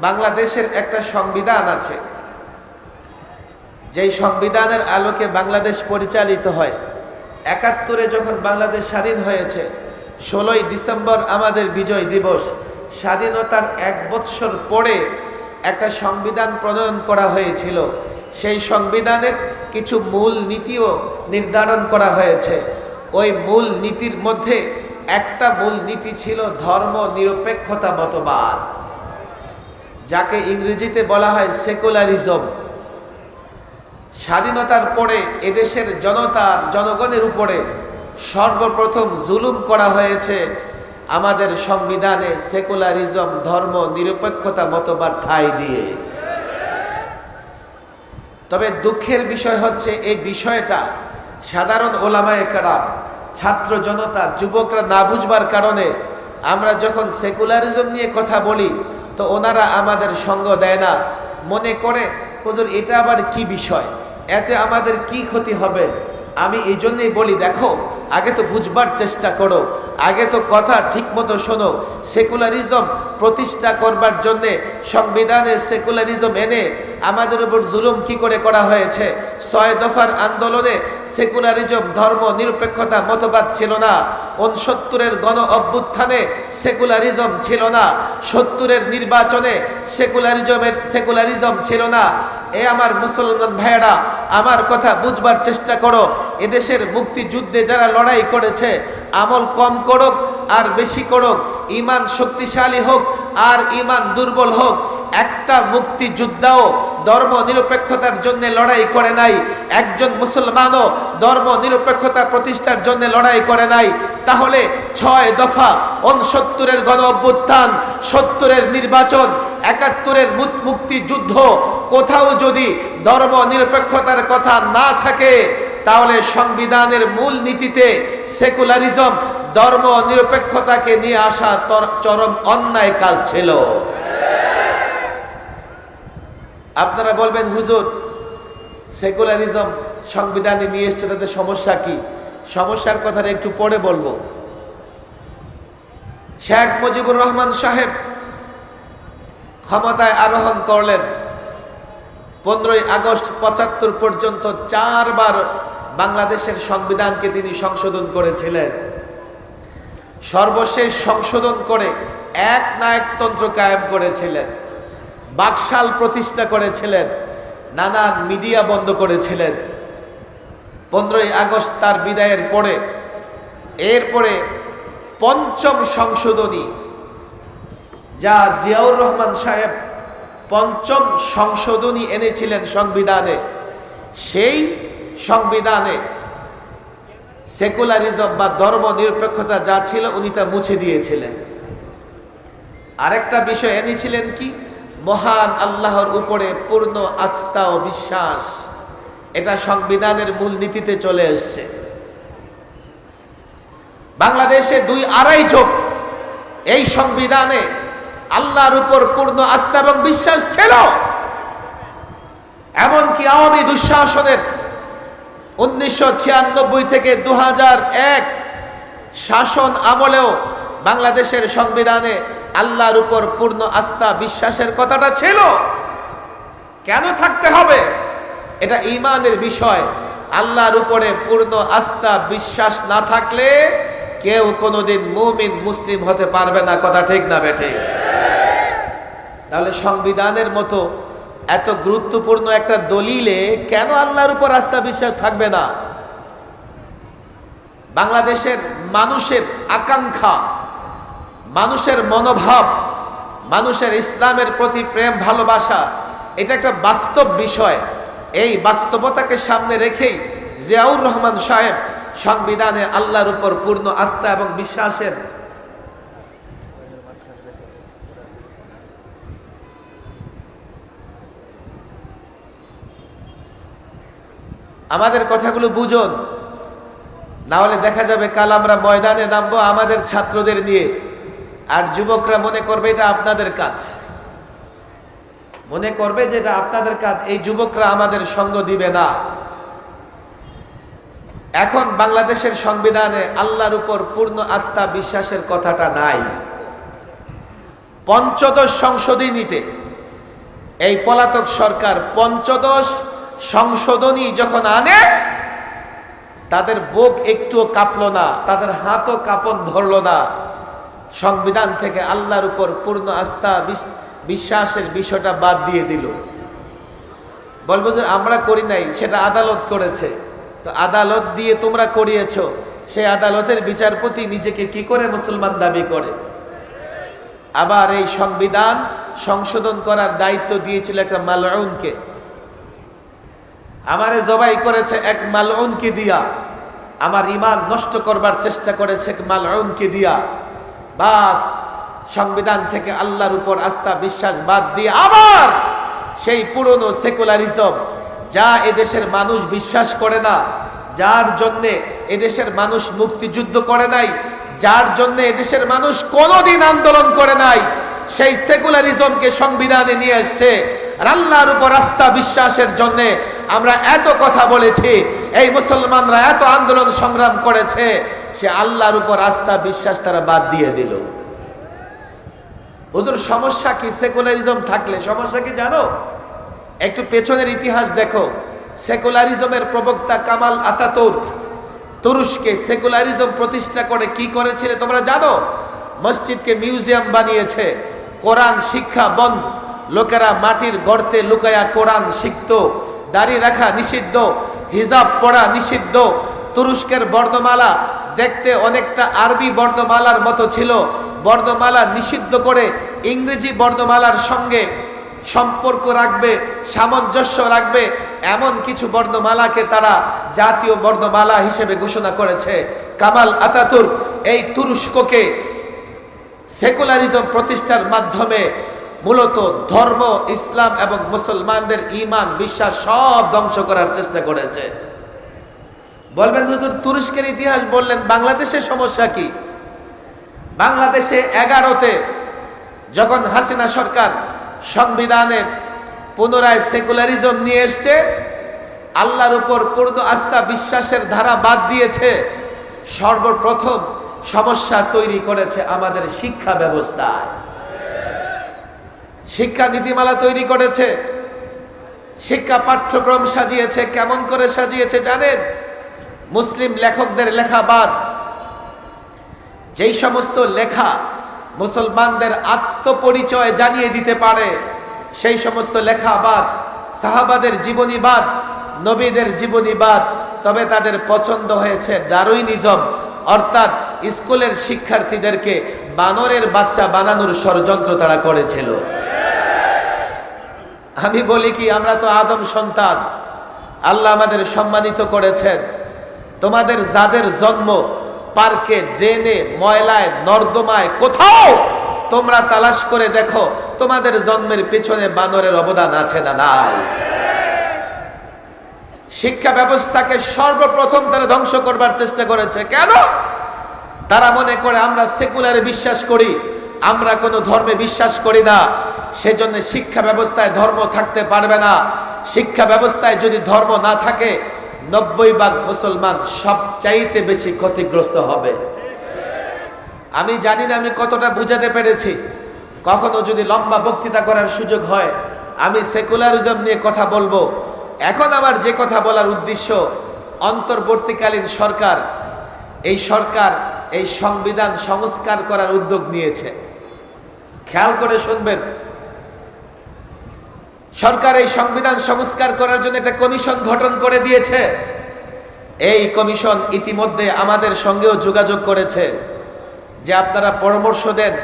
বাংলাদেশের একটা সংবিধান আছে। যেই সংবিধানের আলোকে বাংলাদেশ পরিচালিত হয়। একাত্তরে যখন বাংলাদেশ স্বাধীন হয়েছে, ষোলোই ডিসেম্বর আমাদের বিজয় দিবস। স্বাধীনতার এক বৎসর পরে একটা সংবিধান প্রণয়ন করা হয়েছিল। সেই সংবিধানের কিছু মূল নীতিও নির্ধারণ করা হয়েছে। ওই মূল নীতির মধ্যে একটা মূল নীতি ছিল ধর্ম নিরপেক্ষতা মতবাদ। যাকে ইংরেজিতে বলা হয় সেকুলারিজম স্বাধীনতার পরে এদেশের জনতার জনগণের উপরে সর্বপ্রথম জুলুম করা হয়েছে আমাদের সংবিধানে সেকুলারিজম ধর্ম, নিরপেক্ষতা, মতবাদ ঠাঁই দিয়ে। তবে দুঃখের বিষয় হচ্ছে এই বিষয়টা সাধারণ ওলামায়ে কারাম, ছাত্র জনতা, যুবকরা না বুঝবার কারণে আমরা যখন সেকুলারিজম নিয়ে কথা বলি তো ওনারা আমাদের সঙ্গ দেয় না। মনে করে, হুজুর, এটা আবার কি বিষয়? এতে আমাদের কি ক্ষতি হবে? আমি এই জন্যই বলি, দেখো, আগে তো বুঝবার চেষ্টা করো। আগে তো কথা ঠিকমতো শোনো। সেকুলারিজম প্রতিষ্ঠা করবার জন্যে সংবিধানে সেকুলারিজম এনে আমাদের উপর জুলুম কি করে করা হয়েছে? ছয় দফার আন্দোলনে সেকুলারিজম, ধর্ম, নিরপেক্ষতা মতবাদ ছিল না। উনসত্তরের গণ অভ্যুত্থানে সেকুলারিজম ছিল না। সত্তরের নির্বাচনে সেকুলারিজমের, সেকুলারিজম ছিল না। এ আমার মুসলমান ভাইয়েরা, আমার কথা বুঝবার চেষ্টা করো। এদেশের মুক্তিযুদ্ধে যারা লড়াই করেছে, আমল কম করুক আর বেশি করুক। ইমান শক্তিশালী হোক আর ইমান দুর্বল হোক। একটা মুক্তিযোদ্ধাও ধর্ম নিরপেক্ষতার জন্য লড়াই করে নাই। একজন মুসলমানও ধর্ম নিরপেক্ষতা প্রতিষ্ঠার জন্য লড়াই করে নাই। তাহলে ছয় দফা অনসত্তরের গণ অভ্যুত্থান, সত্তরের নির্বাচন, একাত্তরের মুক্তিযুদ্ধ, কোথাও যদি ধর্ম নিরপেক্ষতার কথা না থাকে, তাহলে সংবিধানের মূল নীতিতে সেকুলারিজম ধর্ম নিরপেক্ষতাকে নিয়ে আসা চরম অন্যায় কাজ ছিল। আপনারা বলবেন, হুজুর সেকুলারিজম সংবিধানে নিয়ে এসছে তাদের সমস্যা কি? সমস্যার কথাটা একটু পরে বলব। শেখ মুজিবুর রহমান সাহেব ক্ষমতায় আরোহণ করলেন। পনেরোই আগস্ট পঁচাত্তর পর্যন্ত চারবার বাংলাদেশের সংবিধানকে তিনি সংশোধন করেছিলেন। সর্বশেষ সংশোধন করে এক নায়কতন্ত্র কায়েম করেছিলেন। বাকশাল প্রতিষ্ঠা করেছিলেন, নানান মিডিয়া বন্ধ করেছিলেন। পনেরোই আগস্ট তার বিদায়ের পরে, এরপরে পঞ্চম সংশোধনী, যা জিয়াউর রহমান সাহেব পঞ্চম সংশোধনী এনেছিলেন সংবিধানে। সেই সংবিধানে সেকুলারিজম বা ধর্ম নিরপেক্ষতা যা ছিল, উনি তা মুছে দিয়েছিলেন। আরেকটা বিষয় এনেছিলেন কি? মহান আল্লাহর উপরে পূর্ণ আস্থা ও বিশ্বাস। এটা সংবিধানের মূল নীতিতে চলে এসছে। বাংলাদেশে দুই আড়াই যোগ এই সংবিধানে আল্লাহর উপর পূর্ণ আস্থা এবং বিশ্বাস ছিল। এমনকি আওয়ামী দুঃশাসনের উনিশশো ছিয়ানব্বই থেকে দু এক শাসন আমলেও বাংলাদেশের সংবিধানে আল্লাহর উপর পূর্ণ আস্থা বিশ্বাসের কথাটা ছিল। কেন থাকতে হবে? এটা ইমানের বিষয়। আল্লাহর উপরে পূর্ণ আস্থা বিশ্বাস না থাকলে কেউ কোনোদিন মুমিন, মুসলিম হতে পারবে না। কথা ঠিক না বেঠে? তাহলে সংবিধানের মতো এত গুরুত্বপূর্ণ একটা দলিলে কেন আল্লাহর উপর আস্থা বিশ্বাস থাকবে না? বাংলাদেশের মানুষের আকাঙ্ক্ষা মানুষের মনোভাব, মানুষের ইসলামের প্রতি প্রেম, ভালোবাসা, এটা একটা বাস্তব বিষয়। এই বাস্তবতাকে সামনে রেখেই জিয়াউর রহমান সাহেব সংবিধানে আল্লাহর উপর পূর্ণ আস্থা এবং বিশ্বাসের আমাদের কথাগুলো বুঝুন। না হলে দেখা যাবে কাল আমরা ময়দানে নামবো আমাদের ছাত্রদের নিয়ে। আর যুবকরা মনে করবে এটা আপনাদের কাজ। মনে করবে যে এটা আপনাদের কাজ, এই যুবকরা আমাদের সঙ্গ দিবে না। এখন বাংলাদেশের সংবিধানে আল্লাহর উপর পূর্ণ আস্থা বিশ্বাসের কথাটা নাই। পঞ্চদশ সংশোধনীতে এই পলাতক সরকার পঞ্চদশ সংশোধনী যখন আনে, তাদের বুক একটুও কাঁপলো না, তাদের হাতও কাঁপন ধরলো না। সংবিধান থেকে আল্লাহর উপর পূর্ণ আস্থা বিশ্বাসের বিষয়টা বাদ দিয়ে দিল। বলব যে আমরা করি নাই, সেটা আদালত করেছে। তো আদালত দিয়ে তোমরা করিয়েছ, সেই আদালতের বিচারপতি নিজেকে কি করে মুসলমান দাবি করে? আবার এই সংবিধান সংশোধন করার দায়িত্ব দিয়েছিল একটা মালউনকে। আমারে জবাই করেছে এক মালউনকে দিয়া। আমার ইমান নষ্ট করবার চেষ্টা করেছে এক মালউনকে দিয়া। বাস সংবিধান থেকে আল্লাহর উপর আস্থা, বিশ্বাস বাদ দিয়ে আবার সেই পুরনো সেকুলারিজম, যা এদেশের মানুষ বিশ্বাস করে না, যার জন্যে এদেশের মানুষ মুক্তিযুদ্ধ করে নাই, যার জন্য এদেশের মানুষ কোনোদিন আন্দোলন করে নাই, সেই সেকুলারিজমকে সংবিধানে নিয়ে এসছে আর আল্লাহর উপর আস্থা, বিশ্বাসের জন্যে আমরা এত কথা বলেছি, এই মুসলমানরা এত আন্দোলন সংগ্রাম করেছে সে আল্লাহর উপর আস্থা, বিশ্বাস তারা বাদ দিয়ে দিল। ওদের সমস্যা কি? সেকুলারিজম থাকলে। সমস্যা কি জানো? একটু পেছনের ইতিহাস দেখো। সেকুলারিজমের প্রবক্তা কামাল আতাতুর্ক তুরস্কে সেকুলারিজম প্রতিষ্ঠা করে কি করেছিল তোমরা জানো? মসজিদকে মিউজিয়াম বানিয়েছে। কোরআন শিক্ষা বন্ধ। লোকেরা মাটির গর্তে লুকায়া কোরআন শিখত। দাড়ি রাখা নিষিদ্ধ। হিজাব পড়া নিষিদ্ধ। তুরস্কের বর্ণমালা দেখতে অনেকটা আরবি বর্ণমালার মতো ছিল। বর্ণমালা নিষিদ্ধ করে ইংরেজি বর্ণমালার সঙ্গে সম্পর্ক রাখবে, সামঞ্জস্য রাখবে, এমন কিছু বর্ণমালাকে তারা জাতীয় বর্ণমালা হিসেবে ঘোষণা করেছে। কামাল আতাতুর এই তুরস্ককে সেকুলারিজম প্রতিষ্ঠার মাধ্যমে মূলত ধর্ম, ইসলাম এবং মুসলমানদের ইমান বিশ্বাস সব ধ্বংস করার চেষ্টা করেছে। বলবেন, হুজুর, তুরস্কের ইতিহাস বললেন, বাংলাদেশের সমস্যা কি? বাংলাদেশে এগারোতে যখন হাসিনা সরকার সংবিধানে পুনরায় সেকুলারিজম নিয়ে এসছে, আল্লাহর উপর পূর্ণ আস্থা বিশ্বাসের ধারা বাদ দিয়েছে, সর্বপ্রথম সমস্যা তৈরি করেছে আমাদের শিক্ষা ব্যবস্থায়। শিক্ষা নীতিমালা তৈরি করেছে, শিক্ষা পাঠ্যক্রম সাজিয়েছে, কেমন করে সাজিয়েছে জানেন? মুসলিম লেখকদের লেখা বাদ। যেই সমস্ত লেখা মুসলমানদের আত্মপরিচয় জানিয়ে দিতে পারে, সেই সমস্ত লেখা বাদ, সাহাবাদের জীবনীবাদ নবীদের জীবনীবাদ তবে তাদের পছন্দ হয়েছে ডারুইনিজম অর্থাৎ স্কুলের শিক্ষার্থীদেরকে বানরের বাচ্চা বানানোর ষড়যন্ত্র তারা করেছিল। আমি বলি কি, আমরা তো আদম সন্তান। আল্লাহ আমাদের সম্মানিত করেছেন। তোমাদের যাদের জন্ম পার্কে, ড্রেনে, ময়লায়, নর্দমায়, কোথাও তোমরা তালাশ করে দেখো তোমাদের জন্মের পেছনে বানরের অবদান আছে না নাই। শিক্ষা ব্যবস্থাকে সর্বপ্রথম তারা ধ্বংস করবার চেষ্টা করেছে। কেন? তারা মনে করে আমরা সেকুলারে বিশ্বাস করি, আমরা কোনো ধর্মে বিশ্বাস করি না। সেজন্য শিক্ষা ব্যবস্থায় ধর্ম থাকতে পারবে না। শিক্ষা ব্যবস্থায় যদি ধর্ম না থাকে নব্বই ভাগ মুসলমান সবচাইতে বেশি ক্ষতিগ্রস্ত হবে। আমি জানি না আমি কতটা বুঝাতে পেরেছি। কখনো যদি লম্বা বক্তৃতা করার সুযোগ হয়, আমি সেকুলারিজম নিয়ে কথা বলব। এখন আমার যে কথা বলার উদ্দেশ্য, অন্তর্বর্তীকালীন সরকার, এই সরকার এই সংবিধান সংস্কার করার উদ্যোগ নিয়েছে। খেয়াল করে শুনবেন সরকার এই সংবিধান সংস্কার করার জন্য একটা কমিশন গঠন করে দিয়েছে। এই কমিশন ইতিমধ্যে আমাদের সঙ্গেও যোগাযোগ করেছে যে আপনারা পরামর্শ দেন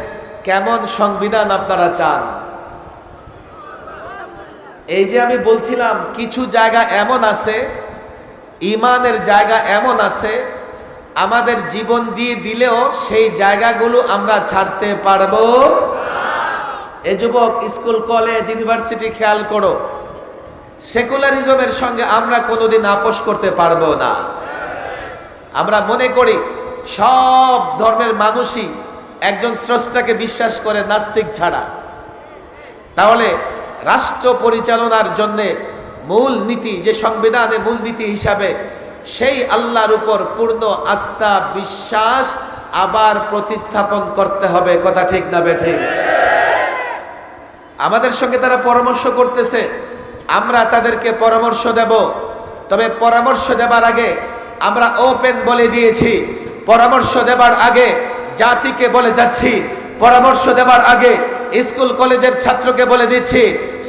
কেমন সংবিধান আপনারা চান। এই যে আমি বলছিলাম, কিছু জায়গা এমন আছে, ইমানের জায়গা এমন আছে, আমাদের জীবন দিয়ে দিলেও সেই জায়গাগুলো আমরা ছাড়তে পারব। এ যুবক, স্কুল, কলেজ, ইউনিভার্সিটি খেয়াল করো, সেকুলারিজমের সঙ্গে আমরা কোনোদিন আপোষ করতে পারব না। আমরা মনে করি সব ধর্মের মানুষই একজন স্রষ্টাকে বিশ্বাস করে নাস্তিক ছাড়া। তাহলে রাষ্ট্র পরিচালনার জন্য মূল নীতি, যে সংবিধানে মূল নীতি হিসাবে সেই আল্লাহর উপর পূর্ণ আস্থা, বিশ্বাস আবার প্রতিস্থাপন করতে হবে, কথা ঠিক না বেঠিক আমাদের সঙ্গে তারা পরামর্শ করতেছে, আমরা তাদেরকে পরামর্শ দেব। তবে পরামর্শ দেবার আগে আমরা ওপেন বলে দিয়েছি, পরামর্শ দেবার আগে জাতিকে বলে যাচ্ছি, পরামর্শ দেবার আগে স্কুল কলেজের ছাত্রকে বলে দিচ্ছি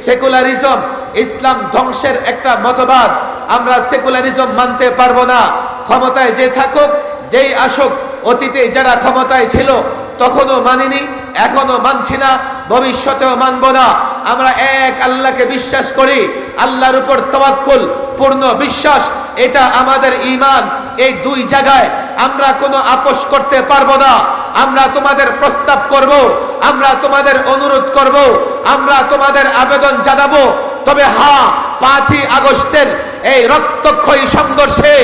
সেকুলারিজম ইসলাম ধ্বংসের একটা মতবাদ, আমরা সেকুলারিজম মানতে পারব না। ক্ষমতায় যে থাকুক, যেই আসুক, অতীতে যারা ক্ষমতায় ছিল, তখনও মানিনি, এখনও মানছি না। ভবিষ্যতেও মানব না। আমরা এক আল্লাহকে বিশ্বাস করি, আল্লাহর উপর তওয়াক্কুল, পূর্ণ বিশ্বাস, এটা আমাদের ইমান এই দুই জায়গায় আমরা কোনো আপোষ করতে পারব না। আমরা তোমাদের প্রস্তাব করব, আমরা তোমাদের অনুরোধ করব, আমরা তোমাদের আবেদন জানাব। তবে হা পাঁচই আগস্টের এই রক্তক্ষয়ী সংঘর্ষে,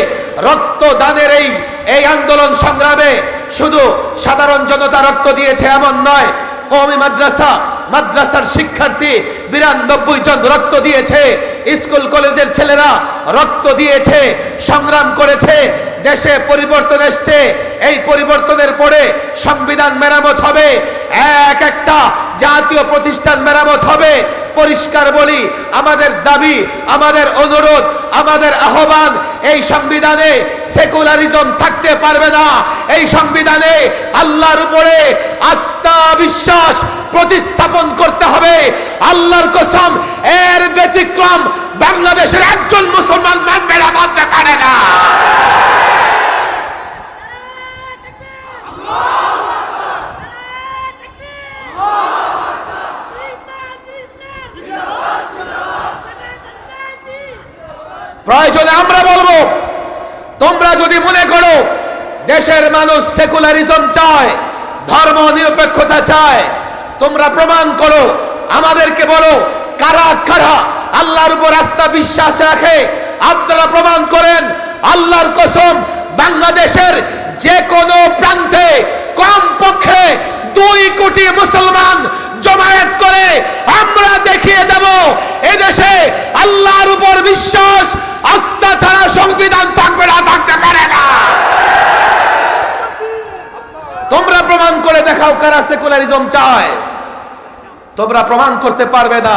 রক্তদানের এই এই আন্দোলন সংগ্রামে শুধু সাধারণ জনতা রক্ত দিয়েছে এমন নয় কওমি মাদ্রাসা মাদ্রাসার শিক্ষার্থী বিরানব্বই জন রক্ত দিয়েছে। স্কুল, কলেজের ছেলেরা রক্ত দিয়েছে, সংগ্রাম করেছে, দেশে পরিবর্তন এসছে। এই পরিবর্তনের পরে সংবিধান মেরামত হবে। এক একটা জাতীয় প্রতিষ্ঠান মেরামত হবে। পরিষ্কার বলি, আমাদের দাবি, আমাদের অনুরোধ, আমাদের আহ্বান, এই সংবিধানে সেকুলারিজম থাকতে পারবে না। এই সংবিধানে আল্লাহর উপরে আস্থা, বিশ্বাস প্রতিস্থাপন করতে হবে। আল্লাহর কসম, এর ব্যতিক্রম বাংলাদেশের একজন মুসলমান মানবে না মানতে পারে না। প্রয়োজনে আমরা বলব, তোমরা যদি মনে করো দেশের মানুষ সেকুলারিজম চায় ধর্ম নিরপেক্ষতা চায়, তোমরা প্রমাণ করো আমাদেরকে বলো, কারা কারা আল্লাহর উপর আস্থা বিশ্বাস রাখে? আপনারা প্রমাণ করেন, আল্লাহর কসম, বাংলাদেশের যে কোনো প্রান্তে কম পক্ষে দুই কোটি মুসলমান জমায়েত করে আমরা দেখিয়ে দেব, এদেশে আল্লাহর উপর বিশ্বাস, আস্থা ছাড়া সংবিধান থাকবে না, থাকতে পারে না। তোমরা প্রমাণ করে দেখাও কারা সেকুলারিজম চায়। তোমরা প্রমাণ করতে পারবে না।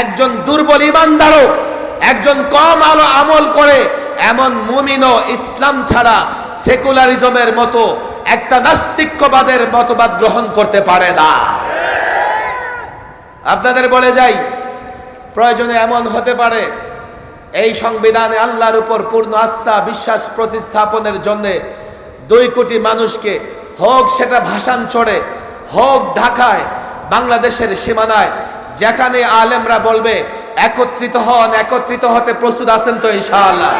একজন দুর্বল ইমানদারও একজন কম আলো আমল করে, এমন মুমিনও ইসলাম ছাড়া সেকুলারিজমের মতো, একটা নাস্তিক্যবাদের মতবাদ গ্রহণ করতে পারে না। আপনাদের বলে যাই, প্রয়োজনে এমন হতে পারে, এই সংবিধানে আল্লাহর উপর পূর্ণ আস্থা, বিশ্বাস প্রতিস্থাপনের জন্য দুই কোটি মানুষকে, হোক সেটা ভাষান চড়ে হোক ঢাকায় বাংলাদেশের সীমানায় যেখানে আলেমরা বলবে, একত্রিত হন, একত্রিত হতে প্রস্তুত আছেন তো ইনশাআল্লাহ।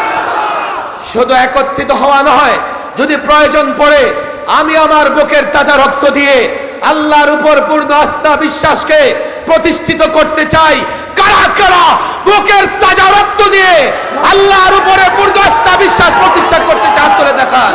শুধু একত্রিত হওয়া নয়, যদি প্রয়োজন পড়ে, আমি আমার বুকের তাজা রক্ত দিয়ে আল্লাহর উপর পূর্ণ আস্থা বিশ্বাসকে প্রতিষ্ঠিত করতে চাই। কারা কারা বুকের তাজা রক্ত দিয়ে আল্লাহর উপরে পূর্ণ আস্থা বিশ্বাস প্রতিষ্ঠা করতে চান তুলে দেখান।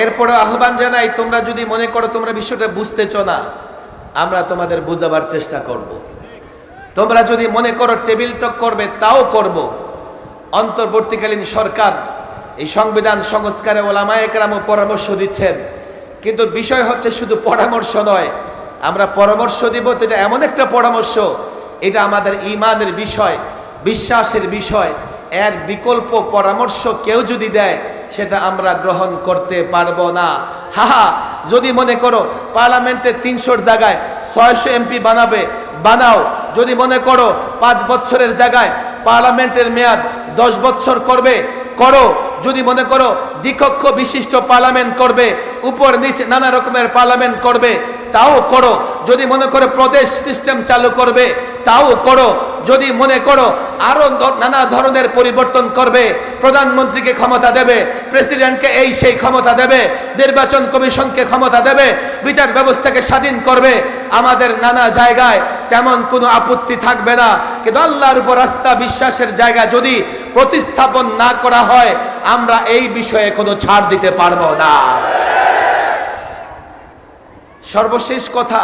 এরপরে আহ্বান জানাই, তোমরা যদি মনে করো তোমরা বিষয়টা বুঝতেছ না, আমরা তোমাদের বুঝাবার চেষ্টা করব। তোমরা যদি মনে করো টেবিল টক করবে, তাও করব। অন্তর্বর্তীকালীন সরকার এই সংবিধান সংস্কারে ওলামায়করামও পরামর্শ দিচ্ছেন কিন্তু বিষয় হচ্ছে শুধু পরামর্শ নয়, আমরা পরামর্শ দিব তো এটা এমন একটা পরামর্শ, এটা আমাদের ইমানের বিষয়, বিশ্বাসের বিষয় এর বিকল্প পরামর্শ কেউ যদি দেয় সেটা আমরা গ্রহণ করতে পারব না। হা হা যদি মনে করো পার্লামেন্টে তিনশোর জায়গায় ছয়শো এমপি বানাবে, বানাও। যদি মনে করো পাঁচ বছরের জায়গায় পার্লামেন্টের মেয়াদ দশ বছর করবে, করো। যদি মনে করো দ্বিকক্ষ বিশিষ্ট পার্লামেন্ট করবে, উপর নিচ নানা রকমের পার্লামেন্ট করবে তাও করো। যদি মনে করো প্রদেশ সিস্টেম চালু করবে, তাও করো। যদি মনে করো আরও নানা ধরনের পরিবর্তন করবে, প্রধানমন্ত্রীকে ক্ষমতা দেবে প্রেসিডেন্টকে এই সেই ক্ষমতা দেবে, নির্বাচন কমিশনকে ক্ষমতা দেবে, বিচার ব্যবস্থাকে স্বাধীন করবে, আমাদের নানা জায়গায় তেমন কোনো আপত্তি থাকবে না। কিন্তু আল্লাহর উপর আস্থা, বিশ্বাসের জায়গা যদি প্রতিস্থাপন না করা হয়, আমরা এই বিষয়ে কোনো ছাড় দিতে পারব না। সর্বশেষ কথা